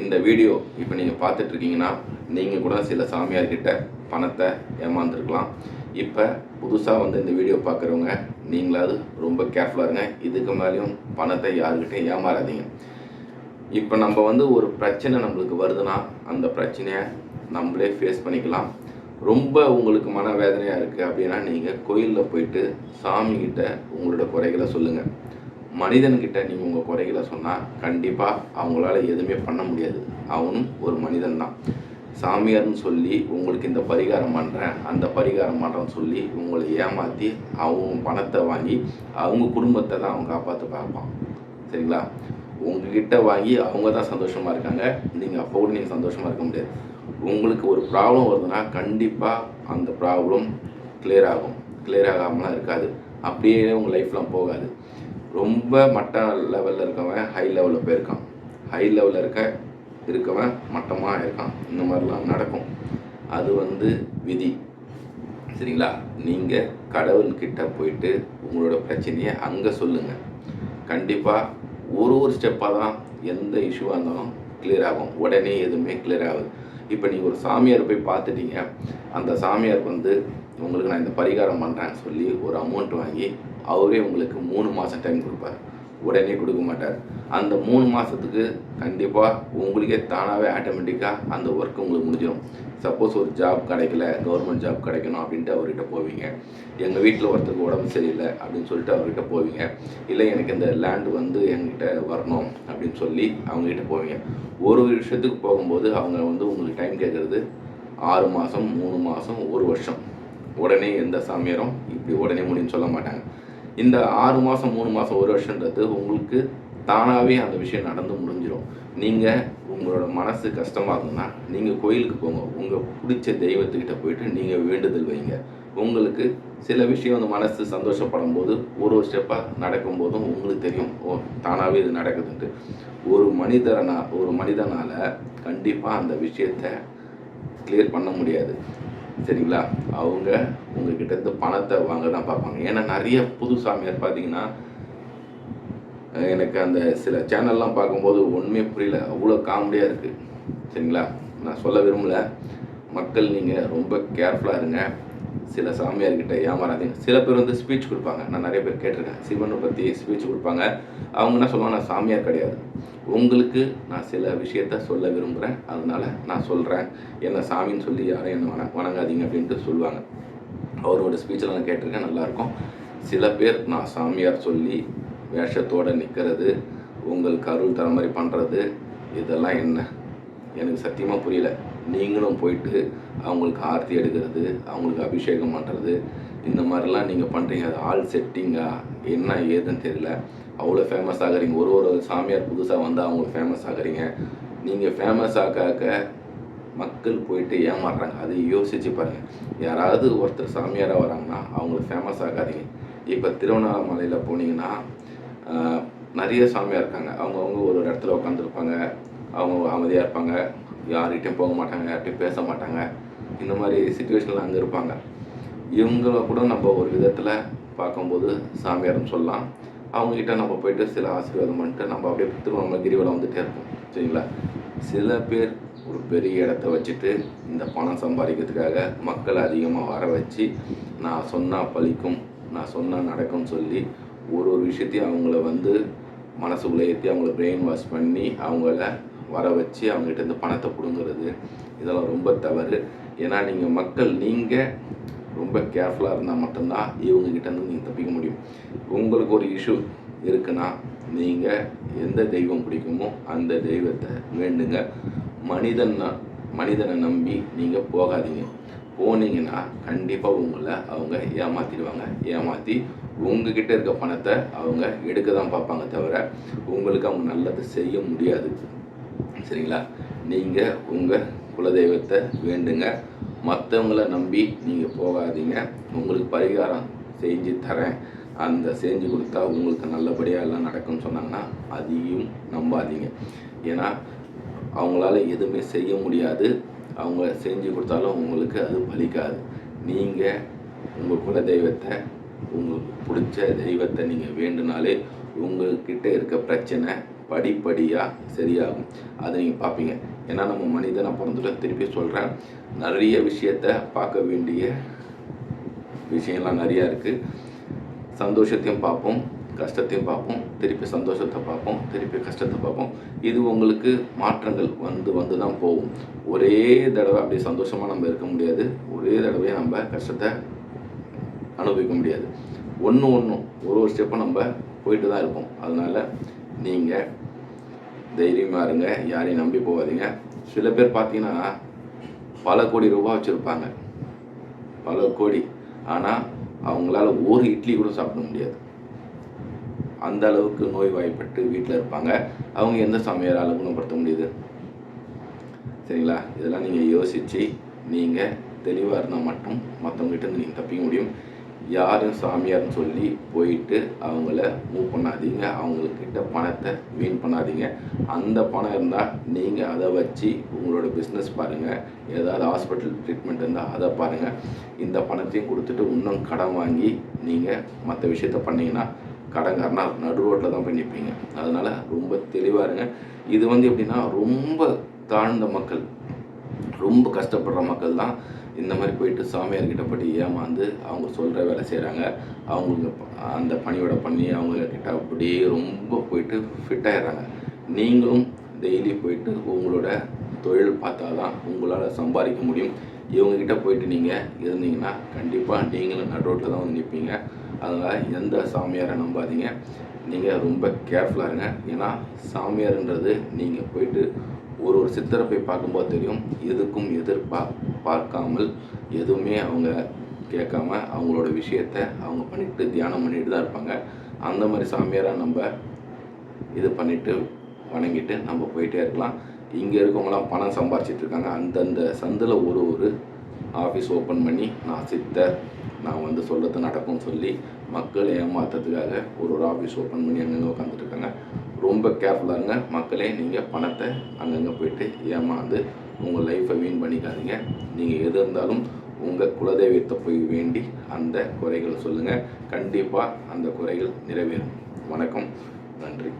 இந்த வீடியோ இப்போ நீங்கள் பார்த்துட்ருக்கீங்கன்னா நீங்கள் கூட சில சாமியார்கிட்ட பணத்தை ஏமாந்துருக்கலாம். இப்போ புதுசாக வந்து இந்த வீடியோ பார்க்குறவங்க நீங்களாவது ரொம்ப கேர்ஃபுல்லாக இருங்க. இதுக்கு மேலேயும் பணத்தை யாருக்கிட்டையும் ஏமாறாதீங்க. இப்போ நம்ம வந்து ஒரு பிரச்சனை நம்மளுக்கு வருதுன்னா அந்த பிரச்சனையை நம்மளே ஃபேஸ் பண்ணிக்கலாம். ரொம்ப உங்களுக்கு மனவேதனையாக இருக்குது அப்படின்னா நீங்கள் கோயிலில் போயிட்டு சாமிகிட்ட உங்களோட குறைகளை சொல்லுங்கள் மனிதன்கிட்ட நீங்கள் உங்கள் குறைகளை சொன்னால் கண்டிப்பாக அவங்களால எதுவுமே பண்ண முடியாது. அவனும் ஒரு மனிதன் தான். சாமியார்னு சொல்லி உங்களுக்கு இந்த பரிகாரம் பண்ணுறேன் அந்த பரிகாரம் பண்ணுறேன்னு சொல்லி உங்களை ஏமாற்றி அவங்க பணத்தை வாங்கி அவங்க குடும்பத்தை தான் அவன் காப்பாற்ற பார்ப்பான். சரிங்களா? உங்ககிட்ட வாங்கி அவங்க தான் சந்தோஷமாக இருக்காங்க. நீங்கள் அப்போ கூட நீங்கள் சந்தோஷமாக இருக்க முடியாது. உங்களுக்கு ஒரு ப்ராப்ளம் வருதுன்னா கண்டிப்பாக அந்த ப்ராப்ளம் கிளியர் ஆகும். கிளியர் ஆகாமலாம் இருக்காது. அப்படியே உங்கள் லைஃப்லாம் போகாது. ரொம்ப மட்ட லெவலில் இருக்கவன் ஹை லெவலில் போயிருக்கான். ஹை லெவலில் இருக்க இருக்கவன் மட்டமாக இருக்கான். இந்த மாதிரிலாம் நடக்கும். அது வந்து விதி. சரிங்களா? நீங்கள் கடவுள்கிட்ட போயிட்டு உங்களோட பிரச்சனையை அங்கே சொல்லுங்கள் கண்டிப்பாக ஒரு ஒரு ஸ்டெப்பாக தான் எந்த இஷ்யூவாக இருந்தாலும் கிளியர் ஆகும். உடனே எதுவுமே கிளியர் ஆகுது. இப்போ நீங்கள் ஒரு சாமியார் போய் பார்த்துட்டீங்க. அந்த சாமியார் வந்து உங்களுக்கு நான் இந்த பரிகாரம் பண்ணுறேன்னு சொல்லி ஒரு அமௌண்ட் வாங்கி அவரே உங்களுக்கு மூணு மாதம் டைம் கொடுப்பார். உடனே கொடுக்க மாட்டார். அந்த மூணு மாதத்துக்கு கண்டிப்பாக உங்களுக்கே தானாகவே ஆட்டோமேட்டிக்காக அந்த ஒர்க் உங்களுக்கு முடிஞ்சிடும் சப்போஸ் ஒரு ஜாப் கிடைக்கல கவர்மெண்ட் ஜாப் கிடைக்கணும் அப்படின்ட்டு அவர்கிட்ட போவீங்க. எங்கள் வீட்டில் ஒருத்தருக்கு உடம்பு சரியில்லை அப்படின்னு சொல்லிட்டு அவர்கிட்ட போவீங்க. இல்லை எனக்கு இந்த லேண்டு வந்து எங்கிட்ட வரணும் அப்படின்னு சொல்லி அவங்ககிட்ட போவீங்க. ஒரு விஷயத்துக்கு போகும்போது அவங்க வந்து உங்களுக்கு டைம் கேட்குறது ஆறு மாதம் மூணு மாதம் ஒரு வருஷம். உடனே எந்த சாமியாரும் இப்படி உடனே முடின்னு சொல்ல மாட்டாங்க. இந்த ஆறு மாதம் மூணு மாதம் ஒரு வருஷன்றது உங்களுக்கு தானாகவே அந்த விஷயம் நடந்து முடிஞ்சிடும் நீங்கள் உங்களோட மனசு கஷ்டமாக இருந்ததுன்னா நீங்கள் கோயிலுக்கு போங்க. உங்கள் பிடிச்ச தெய்வத்துக்கிட்ட போயிட்டு நீங்கள் வேண்டுதல் வைங்க. உங்களுக்கு சில விஷயம் அந்த மனசு சந்தோஷப்படும் போது ஒரு ஒரு ஸ்டெப்பாக நடக்கும்போதும் உங்களுக்கு தெரியும் ஓ தானாகவே இது நடக்குதுன்ட்டு. ஒரு மனிதரனா ஒரு மனிதனால் கண்டிப்பாக அந்த விஷயத்தை கிளியர் பண்ண முடியாது. சரிங்களா? அவங்க உங்ககிட்ட இருந்து பணத்தை வாங்க தான் பார்ப்பாங்க. ஏன்னா நிறைய புது சாமியார் பார்த்தீங்கன்னா எனக்கு அந்த சில சேனல்லாம் பார்க்கும்போது ஒன்றுமே புரியல. அவ்வளோ காமெடியாக இருக்குது சரிங்களா? நான் சொல்ல விரும்பல. மக்கள் நீங்கள் ரொம்ப கேர்ஃபுல்லாக இருங்க. சில சாமியார்கிட்ட ஏமாறாதீங்க. சில பேர் வந்து ஸ்பீச் கொடுப்பாங்க. நான் நிறைய பேர் கேட்டிருக்கேன். சிவனை பற்றி ஸ்பீச் கொடுப்பாங்க. அவங்க என்ன சொல்லுவாங்க? நான் சாமியார் கிடையாது. உங்களுக்கு நான் சில விஷயத்த சொல்ல விரும்புகிறேன் அதனால நான் சொல்கிறேன் என்ன சாமின்னு சொல்லி யாரும் என்ன வண வணங்காதீங்க அப்படின்ட்டு சொல்லுவாங்க. அவரோட ஸ்பீச்சில் நான் கேட்டிருக்கேன். நல்லாயிருக்கும். சில பேர் நான் சாமியார் சொல்லி வேஷத்தோடு நிற்கிறது உங்களுக்கு அருள் தர மாதிரி பண்ணுறது இதெல்லாம் என்ன? எனக்கு சத்தியமாக புரியல. நீங்களும் போயிட்டு அவங்களுக்கு ஆர்த்தி எடுக்கிறது அவங்களுக்கு அபிஷேகம் பண்ணுறது இந்த மாதிரிலாம் நீங்கள் பண்ணுறீங்க அது ஆள் செட்டிங்கா என்ன ஏதுன்னு தெரியல. அவ்வளோ ஃபேமஸ் ஆகுறீங்க. ஒரு ஒரு சாமியார் புதுசாக வந்து அவங்க ஃபேமஸ் ஆகுறீங்க. நீங்கள் ஃபேமஸ் ஆக்க மக்கள் போயிட்டு ஏமாறுறாங்க. அதை யோசிச்சு பாருங்கள் யாராவது ஒருத்தர் சாமியாராக வராங்கன்னா அவங்கள ஃபேமஸ் ஆகாதீங்க. இப்போ திருவண்ணாமலையில் போனீங்கன்னா நிறைய சாமியார் இருக்காங்க. அவங்கவுங்க ஒரு ஒரு இடத்துல உட்காந்துருப்பாங்க அவங்க அமைதியாக இருப்பாங்க. யார்கிட்டையும் போக மாட்டாங்க யார்கிட்டையும் பேச மாட்டாங்க. இந்த மாதிரி சுச்சுவேஷனில் அங்கே இருப்பாங்க. இவங்கள கூட நம்ம ஒரு விதத்தில் பார்க்கும்போது சாமியார்னு சொல்லலாம். அவங்கக்கிட்ட நம்ம போயிட்டு சில ஆசீர்வாதம் பண்ணிட்டு நம்ம அப்படியே திருவண்ணாமலை கிரிவலம் வந்துட்டே இருப்போம். சரிங்களா? சில பேர் ஒரு பெரிய இடத்த வச்சுட்டு இந்த பணம் சம்பாதிக்கிறதுக்காக மக்களை அதிகமாக வர வச்சு நான் சொன்னால் பழிக்கும் நான் சொன்னால் நடக்கும்னு சொல்லி ஒரு ஒரு விஷயத்தையும் அவங்கள வந்து மனசுக்குள்ளே ஏற்றி அவங்கள பிரெயின் வாஷ் பண்ணி அவங்கள வர வச்சு அவங்ககிட்ட இருந்து பணத்தை பிடுங்குறது இதெல்லாம் ரொம்ப தவறு. ஏன்னா நீங்கள் மக்கள் நீங்கள் ரொம்ப கேர்ஃபுல்லாக இருந்தால் மட்டும்தான் இவங்ககிட்ட இருந்து நீங்கள் தப்பிக்க முடியும். உங்களுக்கு ஒரு இஷ்யூ இருக்குன்னா நீங்கள் எந்த தெய்வம் பிடிக்குமோ அந்த தெய்வத்தை வேண்டுங்க. மனிதன் மனிதனை நம்பி நீங்கள் போகாதீங்க. போனீங்கன்னா கண்டிப்பாக உங்களை அவங்க ஏமாற்றிடுவாங்க ஏமாற்றி உங்ககிட்ட இருக்க பணத்தை அவங்க எடுக்க தான் பார்ப்பாங்க தவிர உங்களுக்கு அவங்க நல்லது செய்ய முடியாது. சரிங்களா? நீங்கள் உங்கள் குலதெய்வத்தை வேண்டுங்க. மற்றவங்கள நம்பி நீங்கள் போகாதீங்க. உங்களுக்கு பரிகாரம் செஞ்சு தரேன். அந்த செஞ்சு கொடுத்தா உங்களுக்கு நல்லபடியாக எல்லாம் நடக்கும்னு சொன்னாங்கன்னா அதையும் நம்பாதீங்க. ஏன்னா அவங்களால எதுவுமே செய்ய முடியாது. அவங்க செஞ்சு கொடுத்தாலும் உங்களுக்கு அது பலிக்காது. நீங்கள் உங்கள் குலதெய்வத்தை உங்களுக்கு பிடிச்ச தெய்வத்தை நீங்கள் வேண்டுனாலே உங்கள்கிட்ட இருக்க பிரச்சனை படிப்படியாக சரியாகும். அதை நீங்கள் பார்ப்பீங்க. ஏன்னா நம்ம மனிதனை பிறந்துட்டு திருப்பி சொல்கிறேன் நிறைய விஷயத்த பார்க்க வேண்டிய விஷயம்லாம் நிறையா இருக்குது சந்தோஷத்தையும் பார்ப்போம் கஷ்டத்தையும் பார்ப்போம் திருப்பி சந்தோஷத்தை பார்ப்போம் திருப்பி கஷ்டத்தை பார்ப்போம். இது உங்களுக்கு மாற்றங்கள் வந்து வந்து தான் போகும். ஒரே தடவை அப்படி சந்தோஷமாக நம்ம இருக்க முடியாது. ஒரே தடவை நம்ம கஷ்டத்தை அனுபவிக்க முடியாது. ஒன்று ஒன்றும் ஒரு ஒரு ஸ்டெப்பும் நம்ம போயிட்டு தான் இருப்போம். அதனால் நீங்கள் தைரியமாக இருங்க யாரையும் நம்பி போகாதீங்க. சில பேர் பார்த்தீங்கன்னா பல கோடி ரூபா வச்சுருப்பாங்க. பல கோடி. ஆனால் அவங்களால ஒரு இட்லி கூட சாப்பிட முடியாது. அந்த அளவுக்கு நோய்வாய்ப்பட்டு வீட்டில் இருப்பாங்க. அவங்க எந்த சமையலால் குணப்படுத்த முடியுது? சரிங்களா? இதெல்லாம் நீங்கள் யோசித்து நீங்கள் தெளிவாக இருந்தால் மட்டும் மற்றவங்ககிட்ட நீங்கள் தப்பிக்க முடியும். யாரும் சாமியார்னு சொல்லி போயிட்டு அவங்கள மூவ் பண்ணாதீங்க. அவங்கக்கிட்ட பணத்தை வீண் பண்ணாதீங்க. அந்த பணம் இருந்தால் நீங்கள் அதை வச்சு உங்களோட பிஸ்னஸ் பாருங்கள் ஏதாவது ஹாஸ்பிட்டல் ட்ரீட்மெண்ட் இருந்தால் அதை பாருங்கள் இந்த பணத்தையும் கொடுத்துட்டு இன்னும் கடன் வாங்கி நீங்கள் மற்ற விஷயத்த பண்ணிங்கன்னா கடங்காரனா நடு ரோட்டில் தான் போய் நிற்பீங்க அதனால் ரொம்ப தெளிவாக இருங்க. இது வந்து எப்படின்னா ரொம்ப தாழ்ந்த மக்கள் ரொம்ப கஷ்டப்படுற மக்கள் தான் இந்த மாதிரி போயிட்டு சாமியார்கிட்ட போயிட்டு ஏமாந்து அவங்க சொல்கிற வேலை செய்கிறாங்க அவங்களுக்கு அந்த பணியோட பண்ணி அவங்க கிட்ட அப்படியே ரொம்ப போயிட்டு ஃபிட் ஆகிடுறாங்க நீங்களும் டெய்லி போயிட்டு உங்களோட தொழில் பார்த்தா தான் உங்களால் சம்பாதிக்க முடியும். இவங்கக்கிட்ட போயிட்டு நீங்கள் இருந்தீங்கன்னா கண்டிப்பாக நீங்களும் நடுரோட்டில் தான் வந்து நிற்பீங்க அதனால் எந்த சாமியாரை நம்பாதீங்க. நீங்கள் ரொம்ப கேர்ஃபுல்லாக இருங்க. ஏன்னா சாமியார்ன்றது நீங்கள் போயிட்டு ஒரு ஒரு சித்தரை போய் பார்க்கும்போது தெரியும் எதுக்கும் எதிர்பா பார்க்காமல் எதுவுமே அவங்க கேட்காம அவங்களோட விஷயத்த அவங்க பண்ணிட்டு தியானம் பண்ணிட்டு தான் இருப்பாங்க. அந்த மாதிரி சாமியாராக நம்ம இது பண்ணிட்டு வணங்கிட்டு நம்ம போயிட்டே இருக்கலாம். இங்கே இருக்கவங்களாம் பணம் சம்பாரிச்சிட்டு இருக்காங்க. அந்தந்த சந்தில் ஒரு ஒரு ஆஃபீஸ் ஓப்பன் பண்ணி நான் சித்தர் நான் வந்து சொல்கிறது நடக்கும்னு சொல்லி மக்களை ஏமாத்துறதுக்காக ஒரு ஒரு ஆஃபீஸ் ஓப்பன் பண்ணி அங்கங்கே உட்காந்துட்டு இருக்காங்க. ரொம்ப கேர்ஃபுல்லாக இருங்க மக்களே நீங்கள் பணத்தை அங்கங்கே போயிட்டு ஏமாந்து உங்கள் லைஃப்பை வீண் பண்ணிக்காதீங்க. நீங்கள் எது இருந்தாலும் உங்கள் குலதெய்வத்தை போய் வேண்டி அந்த குறைகளை சொல்லுங்கள் கண்டிப்பாக அந்த குறைகள் நிறைவேறும். வணக்கம். நன்றி.